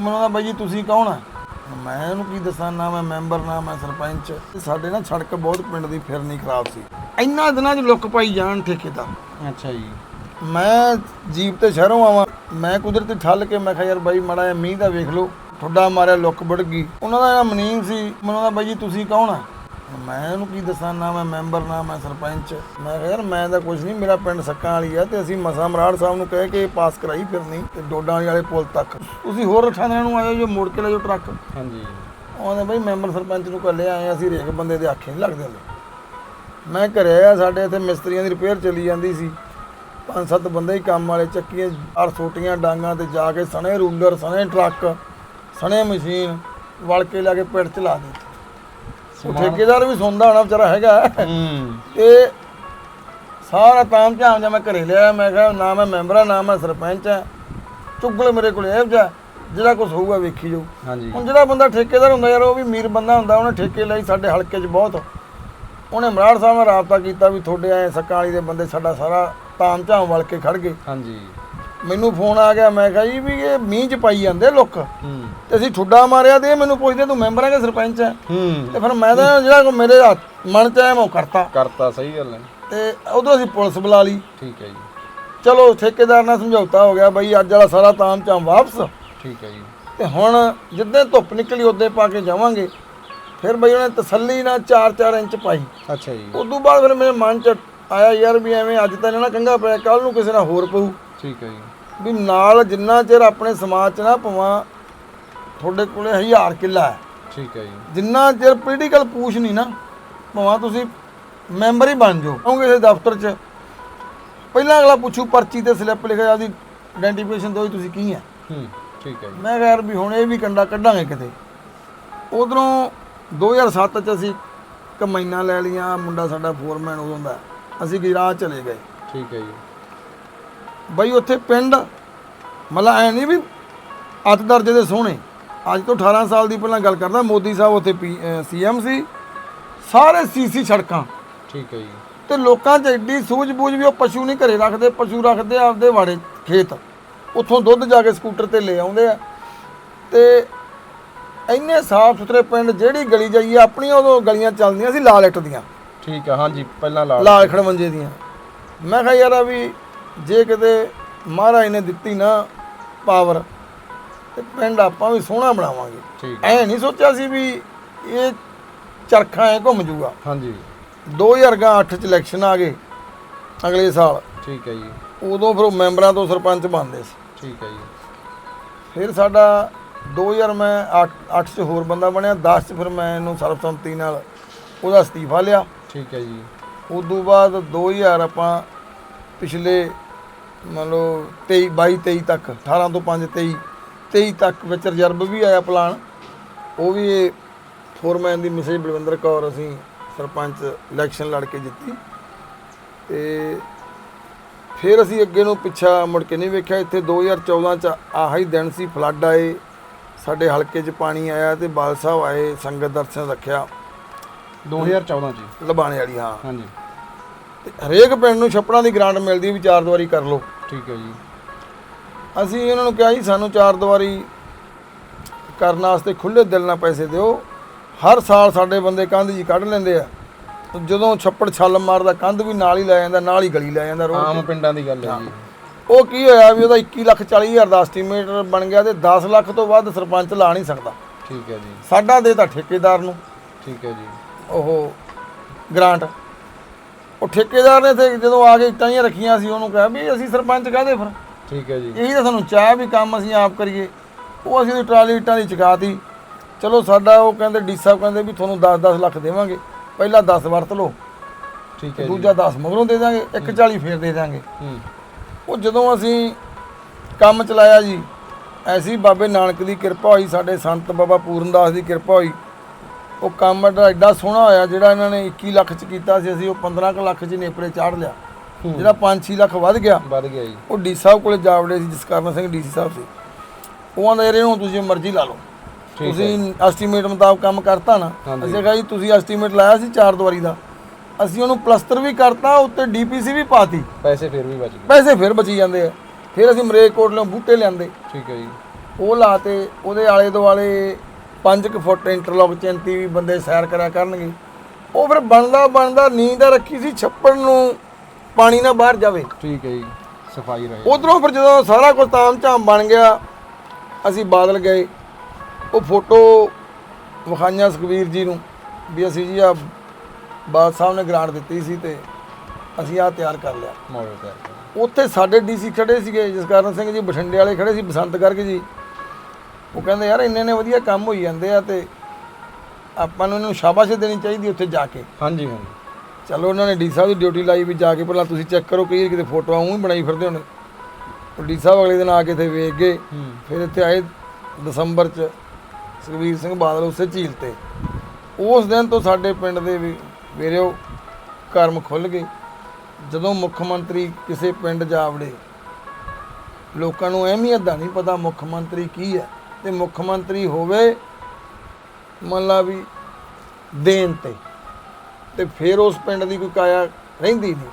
ਮੈਨੂੰ ਦਾ ਬਾਈ ਜੀ ਤੁਸੀਂ ਕੌਣ ਆ? ਮੈਂ ਉਹਨੂੰ ਕੀ ਦੱਸਾਂ ਨਾ ਮੈਂ ਮੈਂਬਰ ਨਾ ਮੈਂ ਸਰਪੰਚ। ਸਾਡੇ ਨਾ ਸੜਕ ਬਹੁਤ ਪਿੰਡ ਦੀ ਫਿਰਨੀ ਖਰਾਬ ਸੀ। ਇੰਨਾ ਦਿਨਾਂ 'ਚ ਲੁੱਕ ਪਾਈ ਜਾਣ ਠੇਕੇਦਾਰ ਅੱਛਾ ਜੀ। ਮੈਂ ਜੀਪ ਤੇ ਸ਼ਹਿਰੋਂ ਆਵਾਂ। ਮੈਂ ਕੁਦਰਤੀ ਠੱਲ ਕੇ ਮੈਂ ਕਿਹਾ ਯਾਰ ਬਾਈ ਮੜਾ ਜਿਹਾ ਮੀਂਹ ਦਾ ਵੇਖ ਲਓ। ਠੁੱਡਾ ਮਾਰਿਆ ਲੁੱਕ ਵੜ ਗਈ। ਉਹਨਾਂ ਦਾ ਨਾਮ ਮਨੀਮ ਸੀ ਮੈਨੂੰ ਦਾ ਬਾਈ ਜੀ ਤੁਸੀਂ ਕੌਣ ਆ? ਮੈਂ ਉਹਨੂੰ ਕੀ ਦੱਸਾਂ ਨਾ ਮੈਂ ਮੈਂਬਰ ਨਾ ਮੈਂ ਸਰਪੰਚ। ਮੈਂ ਕਿਹਾ ਯਾਰ ਮੈਂ ਤਾਂ ਕੁਝ ਨਹੀਂ ਮੇਰਾ ਪਿੰਡ ਸੱਕਾਂ ਵਾਲੀ ਆ ਤੇ ਅਸੀਂ ਮਸਾ ਮਰਾੜ ਸਾਹਿਬ ਨੂੰ ਕਹਿ ਕੇ ਪਾਸ ਕਰਾਈ ਫਿਰਨੀ ਤੇ ਡੋਡਾਂ ਵਾਲੇ ਪੁਲ ਤੱਕ। ਤੁਸੀਂ ਹੋਰ ਰੱਠਾਂ ਦਿਨਾਂ ਨੂੰ ਆਇਓ ਜੋ ਮੋੜ ਕੇ ਲੈ ਜਾਓ ਟਰੱਕ। ਹਾਂਜੀ। ਉਹਨੇ ਬਈ ਮੈਂਬਰ ਸਰਪੰਚ ਨੂੰ ਕੱਲੇ ਆਏ ਅਸੀਂ ਰੇਕ ਬੰਦੇ ਦੇ ਆਖੇ ਨਹੀਂ ਲੱਗਦੇ ਹੁੰਦੇ। ਮੈਂ ਘਰੇ ਆਇਆ ਸਾਡੇ ਇੱਥੇ ਮਿਸਤਰੀਆਂ ਦੀ ਰਿਪੇਅਰ ਚੱਲੀ ਜਾਂਦੀ ਸੀ। ਪੰਜ ਸੱਤ ਬੰਦੇ ਹੀ ਕੰਮ ਵਾਲੇ ਚੱਕੀਆਂ ਅਰ ਛੋਟੀਆਂ ਡਾਂਗਾਂ ਤੇ ਜਾ ਕੇ ਸਣੇ ਰੂਲਰ ਸਣੇ ਟਰੱਕ ਸਣੇ ਮਸ਼ੀਨ ਵਲ ਕੇ ਲਾ ਕੇ ਪਿੰਡ ਚਲਾ ਦਿੱਤੀ। ਉਹ ਠੇਕੇਦਾਰ ਵੀ ਸੁਣਦਾ ਹੋਣਾ ਵਿਚਾਰਾ ਹੈਗਾ। ਤੇ ਸਾਰਾ ਤਾਮ ਝਾਮ ਜਿਹਾ ਮੈਂ ਘਰੇ ਲਿਆ ਮੈਂ ਕਿਹਾ ਨਾ ਮੈਂ ਮੈਂਬਰ ਆ ਨਾ ਮੈਂ ਸਰਪੰਚ ਆ। ਚੁੱਗਲ ਮੇਰੇ ਕੋਲ ਇਹ ਜਾ ਜਿਹੜਾ ਕੁਝ ਹੋਊਗਾ ਵੇਖੀ ਜਾਊ। ਹਾਂਜੀ। ਹੁਣ ਜਿਹੜਾ ਬੰਦਾ ਠੇਕੇਦਾਰ ਹੁੰਦਾ ਯਾਰ ਉਹ ਵੀ ਅਮੀਰ ਬੰਦਾ ਹੁੰਦਾ ਉਹਨੇ ਠੇਕੇ ਲਈ ਸਾਡੇ ਹਲਕੇ 'ਚ ਬਹੁਤ। ਉਹਨੇ ਮਰਾੜ ਸਾਹਿਬ ਨਾਲ ਰਾਬਤਾ ਕੀਤਾ ਵੀ ਤੁਹਾਡੇ ਐ ਸੱਕਾਂ ਵਾਲੀ ਦੇ ਬੰਦੇ ਸਾਡਾ ਸਾਰਾ ਤਾਮ ਝਾਮ ਵਲ ਕੇ ਖੜ ਗਏ। ਹਾਂਜੀ। ਮੈਨੂੰ ਫੋਨ ਆ ਗਿਆ ਮੈਂ ਕਿਹਾ ਜੀ ਵੀ ਇਹ ਮੀਂਹ 'ਚ ਪਾਈ ਜਾਂਦੇ ਲੋਕ। ਤੇ ਅਸੀਂ ਠੁੱਡਾ ਮਾਰਿਆ ਤੇ ਇਹ ਮੈਨੂੰ ਪੁੱਛਦੇ ਤੂੰ ਮੈਂਬਰ ਹੈ ਕਿ ਸਰਪੰਚ ਹੈ। ਤੇ ਫਿਰ ਮੈਂ ਤਾਂ ਜਿਹੜਾ ਮੇਰੇ ਹੱਥ- ਮਨ 'ਚ ਆਇਆ ਮੈਂ ਉਹ ਕਰਤਾ। ਕਰਤਾ ਸਹੀ ਗੱਲ ਹੈ। ਤੇ ਉਦੋਂ ਅਸੀਂ ਪੁਲਿਸ ਬੁਲਾ ਲਈ। ਠੀਕ ਹੈ ਜੀ। ਚਲੋ ਠੇਕੇਦਾਰ ਨਾਲ ਸਮਝੌਤਾ ਹੋ ਗਿਆ ਬਈ ਅੱਜ ਵਾਲਾ ਸਾਰਾ ਤਾਮ ਝਾਮ ਵਾਪਸ। ਠੀਕ ਹੈ ਜੀ। ਤੇ ਹੁਣ ਜਿੱਦਾਂ ਧੁੱਪ ਨਿਕਲੀ ਉਦੋਂ ਪਾ ਕੇ ਜਾਵਾਂਗੇ। ਫਿਰ ਬਈ ਉਹਨੇ ਤਸੱਲੀ ਨਾਲ 4-4 ਇੰਚ ਪਾਈ। ਅੱਛਾ ਜੀ। ਉਦੋਂ ਬਾਅਦ ਫਿਰ ਮੇਰੇ ਮਨ 'ਚ ਆਇਆ ਯਾਰ ਵੀ ਐਵੇਂ ਅੱਜ ਤਾਂ ਇਹਨਾਂ ਕੰਗਾ ਪਿਆ ਕੱਲ ਨੂੰ ਕਿਸੇ ਨਾਲ ਹੋਰ ਪਊ। ਠੀਕ ਹੈ ਜੀ। ਵੀ ਨਾਲ ਜਿੰਨਾ ਚਿਰ ਆਪਣੇ ਸਮਾਜ 'ਚ ਨਾ ਪਵਾਂ ਤੁਹਾਡੇ ਕੋਲੇ ਹਜ਼ਾਰ ਕਿੱਲਾ ਹੈ। ਠੀਕ ਹੈ ਜੀ। ਜਿੰਨਾ ਚਿਰ ਪੋਲੀਟੀਕਲ ਪੂਛ ਨਹੀਂ ਨਾ ਭਾਵੇਂ ਤੁਸੀਂ ਮੈਂਬਰ ਹੀ ਬਣ ਜਾਓ ਕਿਉਂਕਿ ਕਿਸੇ ਦਫ਼ਤਰ 'ਚ। ਪਹਿਲਾਂ ਅਗਲਾ ਪੁੱਛੂ ਪਰਚੀ ਤੇ ਸਲਿੱਪ ਲਿਖਿਆ ਆਦੀ ਆਇਡੈਂਟੀਫਿਕੇਸ਼ਨ ਵੀ ਤੁਸੀਂ ਕੀ ਹੈ? ਹੂੰ ਠੀਕ ਹੈ ਜੀ। ਮੈਂ ਕਿਹਾ ਯਾਰ ਵੀ ਹੁਣ ਇਹ ਵੀ ਕੰਡਾ ਕੱਢਾਂਗੇ ਕਿਤੇ। ਉਧਰੋਂ 2007 ਚ ਅਸੀਂ ਕਮੈਨਾ ਲੈ ਲੀਆਂ ਮੁੰਡਾ ਸਾਡਾ ਫੋਰਮੈਨ ਉਦੋਂ ਦਾ। ਅਸੀਂ ਗਿਰਾਜ ਚਲੇ ਗਏ। ਠੀਕ ਹੈ ਜੀ। ਬਈ ਉੱਥੇ ਪਿੰਡ ਮਤਲਬ ਐ ਨਹੀਂ ਵੀ ਅੱਤ ਦਰਜੇ ਦੇ ਸੋਹਣੇ। ਅੱਜ ਤੋਂ 18 ਸਾਲ ਦੀ ਪਹਿਲਾਂ ਗੱਲ ਕਰਦਾ ਮੋਦੀ ਸਾਹਿਬ ਉੱਥੇ ਸੀਐਮ ਸੀ ਸਾਰੇ ਸੀਸੀ ਸੜਕਾਂ। ਠੀਕ ਹੈ ਜੀ। ਤੇ ਲੋਕਾਂ 'ਚ ਐਡੀ ਸੂਝ-ਬੂਝ ਵੀ ਉਹ ਪਸ਼ੂ ਨਹੀਂ ਘਰੇ ਰੱਖਦੇ ਪਸ਼ੂ ਰੱਖਦੇ ਆ ਆਪਦੇ ਵਾੜੇ ਖੇਤ। ਉੱਥੋਂ ਦੁੱਧ ਜਾ ਕੇ ਸਕੂਟਰ ਤੇ ਲੈ ਆਉਂਦੇ ਆ। ਤੇ ਇੰਨੇ ਸਾਫ਼ ਸੁਥਰੇ ਪਿੰਡ ਜਿਹੜੀ ਗਲੀ ਜਾਈਏ ਆਪਣੀਆਂ ਉਦੋਂ ਗਲੀਆਂ ਚੱਲਦੀਆਂ ਸੀ ਲਾਲ ਇੱਟ ਦੀਆਂ। ਠੀਕ ਹੈ ਹਾਂਜੀ ਪਹਿਲਾਂ ਲਾ ਲਾਲ ਖੜਵੰਜੇ ਦੀਆਂ। ਮੈਂ ਕਿਹਾ ਯਾਰ ਆ ਵੀ ਜੇ ਕਿਤੇ ਮਹਾਰਾਜ ਨੇ ਦਿੱਤੀ ਨਾ ਪਾਵਰ ਤੇ ਪਿੰਡ ਆਪਾਂ ਵੀ ਸੋਹਣਾ ਬਣਾਵਾਂਗੇ। ਐ ਨਹੀਂ ਸੋਚਿਆ ਸੀ ਵੀ ਇਹ ਚਰਖਾ ਐ ਘੁੰਮ ਜੂਗਾ। ਹਾਂਜੀ। 2008 ਚ ਇਲੈਕਸ਼ਨ ਆ ਗਏ ਅਗਲੇ ਸਾਲ। ਠੀਕ ਹੈ ਜੀ। ਉਦੋਂ ਫਿਰ ਉਹ ਮੈਂਬਰਾਂ ਤੋਂ ਸਰਪੰਚ ਬਣਦੇ ਸੀ। ਠੀਕ ਹੈ ਜੀ। ਫਿਰ ਸਾਡਾ 2000 ਮੈਂ 8 ਚ ਹੋਰ ਬੰਦਾ ਬਣਿਆ 10 ਚ ਫਿਰ ਮੈਂ ਇਹਨੂੰ ਸਰਬਸੰਮਤੀ ਨਾਲ ਉਹਦਾ ਅਸਤੀਫਾ ਲਿਆ। ਠੀਕ ਹੈ ਜੀ। ਉਦੋਂ ਬਾਅਦ 2000 ਆਪਾਂ ਪਿਛਲੇ ਮੰਨ ਲਓ 23 22 23 ਤੱਕ 18 ਤੋਂ 5 23 23 ਤੱਕ ਵਿੱਚ ਰਿਜ਼ਰਵ ਵੀ ਆਇਆ ਪਲਾਨ। ਉਹ ਵੀ ਇਹ ਫੋਰਮੈਨ ਦੀ ਮਿਸੇਜ ਬਲਵਿੰਦਰ ਕੌਰ ਅਸੀਂ ਸਰਪੰਚ ਇਲੈਕਸ਼ਨ ਲੜ ਕੇ ਜਿੱਤੀ। ਤੇ ਫਿਰ ਅਸੀਂ ਅੱਗੇ ਨੂੰ ਪਿੱਛਾ ਮੁੜ ਕੇ ਨਹੀਂ ਵੇਖਿਆ। ਇੱਥੇ 2014 ਚ ਆਹੀ ਦਿਨ ਸੀ ਫਲੱਡ ਆਏ ਸਾਡੇ ਹਲਕੇ 'ਚ ਪਾਣੀ ਆਇਆ ਤੇ ਬਾਲ ਸਾਹਿਬ ਆਏ ਸੰਗਤ ਦਰਸ਼ਨ ਰੱਖਿਆ। 2014 ਜੀ ਲਬਾਣੇ ਵਾਲੀ ਹਾਂ। ਹਾਂਜੀ। ਤੇ ਹਰੇਕ ਪਿੰਡ ਨੂੰ ਛੱਪੜਾਂ ਦੀ ਗ੍ਰਾਂਟ ਮਿਲਦੀ ਵੀ ਚਾਰ ਦੀਵਾਰੀ ਕਰ ਲਓ। ਠੀਕ ਹੈ ਜੀ। ਅਸੀਂ ਉਹਨਾਂ ਨੂੰ ਕਿਹਾ ਜੀ ਸਾਨੂੰ ਚਾਰ ਦੀਵਾਰੀ ਕਰਨ ਵਾਸਤੇ ਖੁੱਲੇ ਦਿਲ ਨਾਲ ਪੈਸੇ ਦਿਓ। ਹਰ ਸਾਲ ਸਾਡੇ ਬੰਦੇ ਕੰਧ ਜੀ ਕੱਢ ਲੈਂਦੇ ਆ। ਜਦੋਂ ਛੱਪੜ ਛੱਲ ਮਾਰਦਾ ਕੰਧ ਵੀ ਨਾਲ ਹੀ ਲੈ ਜਾਂਦਾ ਨਾਲ ਹੀ ਗਲੀ ਲੈ ਜਾਂਦਾ ਰੋਡ ਆਮ ਪਿੰਡਾਂ ਦੀ ਗੱਲ ਹੈ ਜੀ। ਉਹ ਕੀ ਹੋਇਆ ਵੀ ਉਹਦਾ 21 ਲੱਖ 40 ਹਜ਼ਾਰ ਦਾ ਐਸਟੀਮੇਟ ਬਣ ਗਿਆ ਤੇ 10 ਲੱਖ ਤੋਂ ਵੱਧ ਸਰਪੰਚ ਲਾ ਨਹੀਂ ਸਕਦਾ। ਠੀਕ ਹੈ ਜੀ। ਸਾਡਾ ਦੇ ਤਾਂ ਠੇਕੇਦਾਰ ਨੂੰ। ਠੀਕ ਹੈ ਜੀ। ਉਹ ਗ੍ਰਾਂਟ। ਉਹ ਠੇਕੇਦਾਰ ਨੇ ਤੇ ਜਦੋਂ ਆ ਕੇ ਇੱਟਾਂ ਹੀ ਰੱਖੀਆਂ ਸੀ ਉਹਨੂੰ ਕਿਹਾ ਵੀ ਅਸੀਂ ਸਰਪੰਚ ਕਾਹਦੇ ਫਿਰ? ਠੀਕ ਹੈ ਜੀ। ਇਹੀ ਤਾਂ ਸਾਨੂੰ ਚਾਹ ਵੀ ਕੰਮ ਅਸੀਂ ਆਪ ਕਰੀਏ। ਉਹ ਅਸੀਂ ਉਹਦੀ ਟਰਾਲੀ ਇੱਟਾਂ ਦੀ ਚਕਾਤੀ। ਚਲੋ ਸਾਡਾ ਉਹ ਕਹਿੰਦੇ ਡੀ ਸਾਹਿਬ ਕਹਿੰਦੇ ਵੀ ਤੁਹਾਨੂੰ 10-10 ਲੱਖ ਦੇਵਾਂਗੇ। ਪਹਿਲਾਂ 10 ਵਰਤ ਲਓ। ਠੀਕ ਹੈ ਦੂਜਾ 10 ਮਗਰੋਂ ਦੇ ਦਾਂਗੇ 140 ਫੇਰ ਦੇ ਦਾਂਗੇ ਉਹ ਜਦੋਂ ਅਸੀਂ ਕੰਮ ਚਲਾਇਆ ਜੀ ਐਸੀ ਬਾਬੇ ਨਾਨਕ ਦੀ ਕਿਰਪਾ ਹੋਈ ਸਾਡੇ ਸੰਤ ਬਾਬਾ ਪੂਰਨਦਾਸ ਦੀ ਕਿਰਪਾ ਹੋਈ ਉਹ ਕੰਮ ਐਡਾ ਐਡਾ ਸੋਹਣਾ ਹੋਇਆ ਜਿਹੜਾ ਇਹਨਾਂ ਨੇ 21 ਲੱਖ ਚ ਕੀਤਾ ਸੀ ਅਸੀਂ ਉਹ 15 ਕੁ ਲੱਖ ਚ ਨੇਪਰੇ ਚਾੜ ਲਿਆ। ਜਿਹੜਾ 5-6 ਲੱਖ ਵੱਧ ਗਿਆ ਵੱਧ ਗਿਆ ਜੀ। ਉਹ ਡੀ ਸਾਹਿਬ ਕੋਲੇ ਜਾ ਵੜੇ ਸੀ ਜਸਕਰਨ ਸਿੰਘ ਡੀਸੀ ਸਾਹਿਬ ਸੀ। ਉਹ ਆਂਦੇ ਯਾਰ ਇਹਨੂੰ ਤੁਸੀਂ ਮਰਜ਼ੀ ਲਾ ਲਓ। ਤੁਸੀਂ ਐਸਟੀਮੇਟ ਮੁਤਾਬਕ ਕੰਮ ਕਰਤਾ ਨਾ। ਅਸੀਂ ਕਿਹਾ ਜੀ ਤੁਸੀਂ ਐਸਟੀਮੇਟ ਲਾਇਆ ਸੀ ਚਾਰ ਦੀਵਾਰੀ ਦਾ। ਅਸੀਂ ਉਹਨੂੰ ਪਲਸਤਰ ਵੀ ਕਰਤਾ ਉੱਤੇ ਡੀਪੀਸੀ ਵੀ ਪਾਤੀ। ਪੈਸੇ ਫਿਰ ਵੀ ਬਚ ਗਏ। ਪੈਸੇ ਫਿਰ ਬਚੀ ਜਾਂਦੇ ਆ। ਫਿਰ ਅਸੀਂ ਮਰੇਕ ਕੋਟ ਲਿਓ ਬੂਟੇ ਲਿਆਂਦੇ। ਠੀਕ ਹੈ ਜੀ। ਉਹ ਲਾਤੇ ਉਹਦੇ ਆਲੇ ਦੁਆਲੇ 5 ਫੁੱਟ ਇੰਟਰਲੌਕ ਚਿੰਤੀ ਵੀ ਬੰਦੇ ਸੈਰ ਕਰਿਆ ਕਰਨਗੇ। ਉਹ ਫਿਰ ਬਣਦਾ ਬਣਦਾ ਨੀਂਦ ਰੱਖੀ ਸੀ ਛੱਪੜ ਨੂੰ ਪਾਣੀ ਨਾ ਬਾਹਰ ਜਾਵੇ। ਠੀਕ ਹੈ ਜੀ ਸਫ਼ਾਈ ਰਹੇ। ਉਧਰੋਂ ਫਿਰ ਜਦੋਂ ਸਾਰਾ ਕੁਝ ਤਾਮ ਝਾਮ ਬਣ ਗਿਆ ਅਸੀਂ ਬਾਦਲ ਗਏ। ਉਹ ਫੋਟੋ ਵਿਖਾਈਆਂ ਸੁਖਵੀਰ ਜੀ ਨੂੰ ਵੀ ਅਸੀਂ ਜੀ ਆ ਬਾਦ ਸਾਹਿਬ ਨੇ ਗ੍ਰਾਂਟ ਦਿੱਤੀ ਸੀ ਤੇ ਅਸੀਂ ਆ ਤਿਆਰ ਕਰ ਲਿਆ। ਮਾਡਲ ਤਿਆਰ। ਉੱਥੇ ਸਾਡੇ ਡੀਸੀ ਖੜੇ ਸੀਗੇ ਜਸਕਰਨ ਸਿੰਘ ਜੀ ਬਠਿੰਡੇ ਵਾਲੇ ਖੜੇ ਸੀ ਬਸੰਤ ਕਰਕੇ ਜੀ। ਉਹ ਕਹਿੰਦੇ ਯਾਰ ਇੰਨੇ ਨੇ ਵਧੀਆ ਕੰਮ ਹੋਈ ਜਾਂਦੇ ਆ ਤੇ ਆਪਾਂ ਨੂੰ ਇਹਨੂੰ ਸ਼ਾਬਾਸ਼ ਦੇਣੀ ਚਾਹੀਦੀ ਉੱਥੇ ਜਾ ਕੇ। ਹਾਂਜੀ ਹਾਂਜੀ। ਚਲੋ ਉਹਨਾਂ ਨੇ ਡੀ ਸਾਹਿਬ ਦੀ ਡਿਊਟੀ ਲਾਈ ਵੀ ਜਾ ਕੇ ਪਹਿਲਾਂ ਤੁਸੀਂ ਚੈੱਕ ਕਰੋ ਕਈ ਕਿਤੇ ਫੋਟੋਆਂ ਉਂ ਹੀ ਬਣਾਈ ਫਿਰਦੇ ਹੋਣੇ। ਉਹ ਡੀ ਸਾਹਿਬ ਅਗਲੇ ਦਿਨ ਆ ਕੇ ਇੱਥੇ ਵੇਖ ਗਏ। ਫਿਰ ਇੱਥੇ ਆਏ ਦਸੰਬਰ ਚ ਸੁਖਬੀਰ ਸਿੰਘ ਬਾਦਲ ਉਸੇ ਝੀਲ ਤੇ। ਉਸ ਦਿਨ ਤੋਂ ਸਾਡੇ ਪਿੰਡ ਦੇ ਵੀ ਵੀਰਿਓ ਕਰਮ ਖੁੱਲ ਗਏ। ਜਦੋਂ ਮੁੱਖ ਮੰਤਰੀ ਕਿਸੇ ਪਿੰਡ ਜਾ ਵੜੇ ਲੋਕਾਂ ਨੂੰ ਅਹਿਮੀਅਤ ਦਾ ਨਹੀਂ ਪਤਾ ਮੁੱਖ ਮੰਤਰੀ ਕੀ ਹੈ। ਤੇ ਮੁੱਖ ਮੰਤਰੀ ਹੋਵੇ, ਮੰਨ ਲਾ ਵੀ ਦੇਣ ਤੇ ਤੇ ਫਿਰ ਉਸ ਪਿੰਡ ਦੀ ਕੋਈ ਕਾਇਆ ਰਹਿੰਦੀ ਨਹੀਂ।